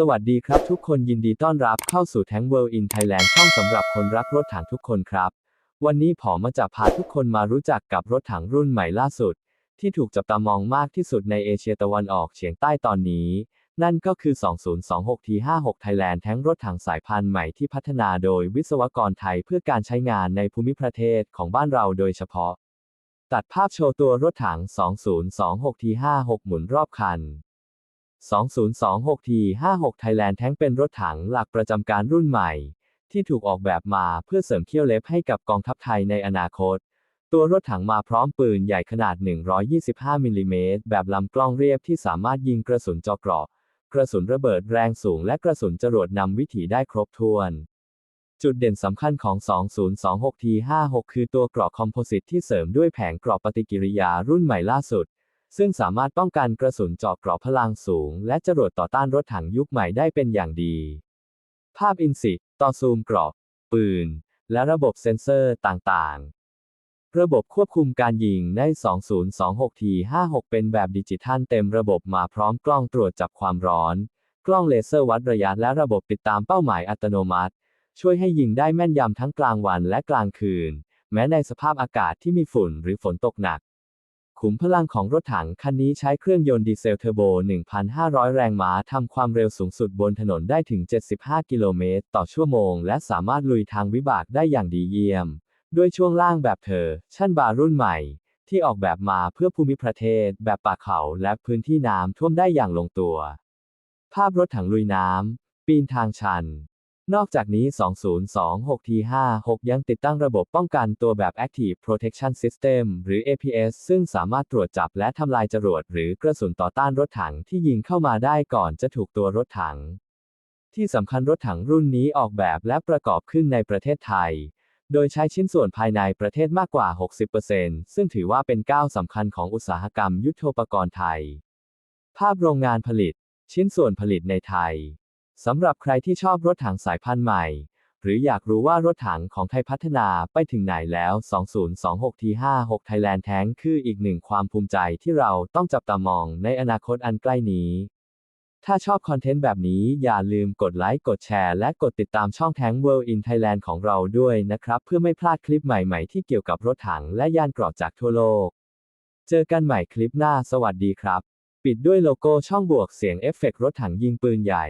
สวัสดีครับทุกคนยินดีต้อนรับเข้าสู่ Tank World in Thailand ช่องสำหรับคนรักรถถังทุกคนครับ วันนี้ผมมาจะพาทุกคนมารู้จักกับรถถังรุ่นใหม่ล่าสุด ที่ถูกจับตามองมากที่สุดในเอเชียตะวันออกเฉียงใต้ตอนนี้ นั่นก็คือ 2026T56 Thailand แท้งรถถังสายพันธุ์ใหม่ที่พัฒนาโดยวิศวกรไทยเพื่อการใช้งานในภูมิประเทศของบ้านเราโดยเฉพาะ ตัดภาพโชว์ตัวรถถัง 2026T56 หมุนรอบคัน 2026T56 Thailand แท้งเป็นรถถังหลักประจำการรุ่นใหม่ ที่ถูกออกแบบมาเพื่อเสริมเขี้ยวเล็บให้กับกองทัพไทยในอนาคต ตัวรถถังมาพร้อมปืนใหญ่ขนาด 125 มิลลิเมตรแบบลำกล้องเรียบที่สามารถยิงกระสุนจอเกราะกระสุนระเบิดแรงสูงและกระสุนจรวดนำวิถีได้ครบถ้วน จุดเด่นสำคัญของ 2026T56 คือตัวเกราะคอมโพสิตที่เสริมด้วยแผงเกราะปฏิกิริยารุ่นใหม่ล่าสุด ซึ่งสามารถป้องกันกระสุนเจาะเกราะพลังสูง และจรวดต่อต้านรถถังยุคใหม่ได้เป็นอย่างดี ภาพอินสิต่อซูมเกราะปืน และระบบเซ็นเซอร์ต่างๆ ระบบควบคุมการยิงใน 2026T56 เป็นแบบดิจิทัลเต็มระบบมาพร้อมกล้องตรวจจับความร้อน กล้องเลเซอร์วัดระยะและระบบติดตามเป้าหมายอัตโนมัติ ช่วยให้ยิงได้แม่นยำทั้งกลางวันและกลางคืน แม้ในสภาพอากาศที่มีฝุ่นหรือฝนตกหนัก ขุมพลังของรถถังคันนี้ใช้เครื่องยนต์ดีเซลเทอร์โบ 1,500 แรงม้าทำความเร็วสูงสุดบนถนนได้ถึง 75 กิโลเมตรต่อชั่วโมง และสามารถลุยทางวิบากได้อย่างดีเยี่ยม ด้วยช่วงล่างแบบเธอ ชั่นบาร์รุ่นใหม่ ที่ออกแบบมาเพื่อภูมิประเทศ แบบป่าเขาและพื้นที่น้ำท่วมได้อย่างลงตัว ภาพรถถังลุยน้ำปีนทางชัน นอกจากนี้ 2026T56 ยังติดตั้งระบบป้องกันตัวแบบ Active Protection System หรือ APS ซึ่งสามารถตรวจจับและทำลายจรวดหรือกระสุนต่อต้านรถถังที่ยิงเข้ามาได้ก่อนจะถูกตัวรถถัง ที่สำคัญรถถังรุ่นนี้ออกแบบและประกอบขึ้นในประเทศไทย โดยใช้ชิ้นส่วนภายในประเทศมากกว่า 60%ซึ่งถือว่าเป็นก้าวสำคัญของอุตสาหกรรมยุทโธปกรณ์ไทย ภาพโรงงานผลิต ชิ้นส่วนผลิตในไทย สำหรับใครที่ชอบรถถังสายพันธุ์ใหม่ หรืออยากรู้ว่ารถถังของไทยพัฒนาไปถึงไหนแล้ว 2026T56 Thailand Tank คืออีกหนึ่งความภูมิใจที่เราต้องจับตามองในอนาคตอันใกล้นี้ ถ้าชอบคอนเทนต์แบบนี้อย่าลืมกดไลค์ กดแชร์ และกดติดตามช่อง Tank World in Thailand ของเราด้วยนะครับ เพื่อไม่พลาดคลิปใหม่ๆ ที่เกี่ยวกับรถถังและยานเกราะจากทั่วโลก เจอกันใหม่คลิปหน้า สวัสดีครับ ปิดด้วยโลโก้ช่องบวกเสียงเอฟเฟกต์รถถังยิงปืนใหญ่